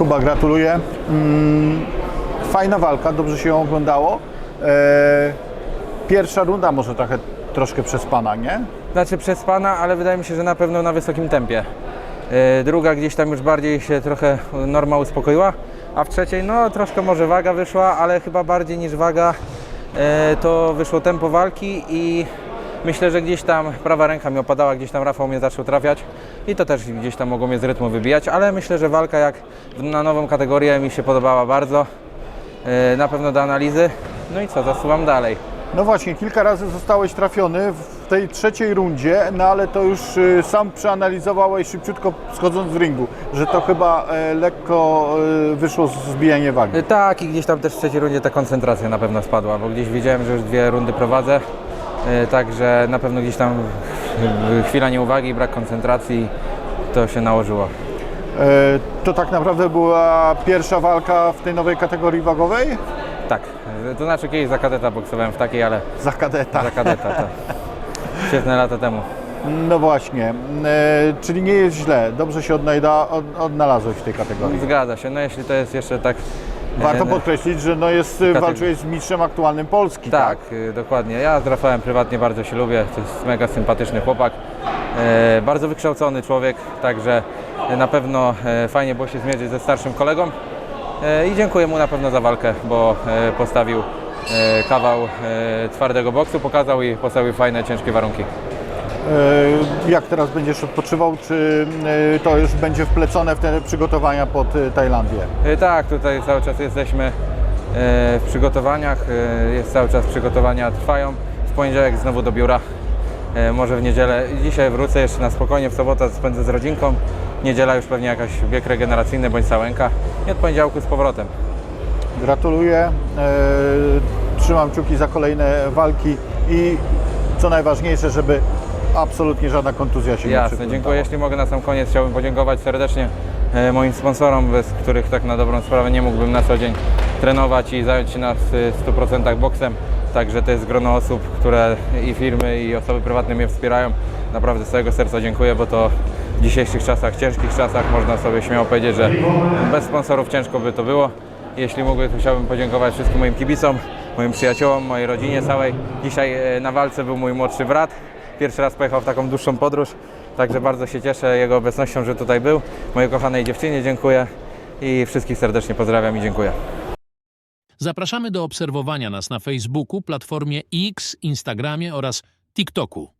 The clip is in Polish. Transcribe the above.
Kuba, gratuluję. Mm, Fajna walka, dobrze się ją oglądało. E, Pierwsza runda może trochę troszkę przespana, nie? Znaczy przez pana, ale wydaje mi się, że na pewno na wysokim tempie. Yy, Druga gdzieś tam już bardziej się trochę norma uspokoiła, a w trzeciej no troszkę może waga wyszła, ale chyba bardziej niż waga yy, to wyszło tempo walki i myślę, że gdzieś tam prawa ręka mi opadała, gdzieś tam Rafał mnie zaczął trafiać i to też gdzieś tam mogło mnie z rytmu wybijać, ale myślę, że walka jak na nową kategorię mi się podobała bardzo. Yy, Na pewno do analizy. No i co, zasuwam dalej. No właśnie, kilka razy zostałeś trafiony w tej trzeciej rundzie, no ale to już y, sam przeanalizowałeś szybciutko schodząc z ringu, że to chyba e, lekko e, wyszło z zbijanie wagi. Tak, i gdzieś tam też w trzeciej rundzie ta koncentracja na pewno spadła, bo gdzieś wiedziałem, że już dwie rundy prowadzę, także na pewno gdzieś tam chwila nieuwagi, brak koncentracji, to się nałożyło. E, To tak naprawdę była pierwsza walka w tej nowej kategorii wagowej? Tak, to znaczy kiedyś za kadeta boksowałem w takiej, ale Za kadeta. za kadeta to świetne lata temu. No właśnie, e, czyli nie jest źle, dobrze się odnajda, od, odnalazłeś w tej kategorii. Zgadza się, no jeśli to jest jeszcze tak... Warto e, podkreślić, że no jest, Kategorii. walczyłeś z mistrzem aktualnym Polski, tak? Tak, y, dokładnie. Ja z Rafałem prywatnie bardzo się lubię. To jest mega sympatyczny chłopak. E, bardzo wykształcony człowiek, także e, na pewno e, fajnie było się zmierzyć ze starszym kolegą. E, I dziękuję mu na pewno za walkę, bo e, postawił e, kawał e, twardego boksu, pokazał i postawił fajne, ciężkie warunki. E, Jak teraz będziesz odpoczywał, czy e, to już będzie wplecone w te przygotowania pod e, Tajlandię? Tak, tutaj cały czas jesteśmy w przygotowaniach. Jest cały czas przygotowania trwają. W poniedziałek znowu do biura. Może w niedzielę. Dzisiaj wrócę jeszcze na spokojnie, w sobotę spędzę z rodzinką. Niedziela już pewnie jakaś bieg regeneracyjny bądź całenka. I od poniedziałku z powrotem. Gratuluję, trzymam kciuki za kolejne walki i co najważniejsze, żeby absolutnie żadna kontuzja się nie Jasne, dziękuję. Jeśli mogę na sam koniec chciałbym podziękować serdecznie e, moim sponsorom, bez których tak na dobrą sprawę nie mógłbym na co dzień trenować i zająć się na y, 100% boksem. Także to jest grono osób, które i firmy, i osoby prywatne mnie wspierają. Naprawdę z całego serca dziękuję, bo to w dzisiejszych czasach, ciężkich czasach, można sobie śmiało powiedzieć, że bez sponsorów ciężko by to było. Jeśli mógłby, to chciałbym podziękować wszystkim moim kibicom, moim przyjaciołom, mojej rodzinie całej. Dzisiaj e, na walce był mój młodszy brat. Pierwszy raz pojechał w taką dłuższą podróż, także bardzo się cieszę jego obecnością, że tutaj był. Mojej kochanej dziewczynie dziękuję i wszystkich serdecznie pozdrawiam i dziękuję. Zapraszamy do obserwowania nas na Facebooku, platformie X, Instagramie oraz TikToku.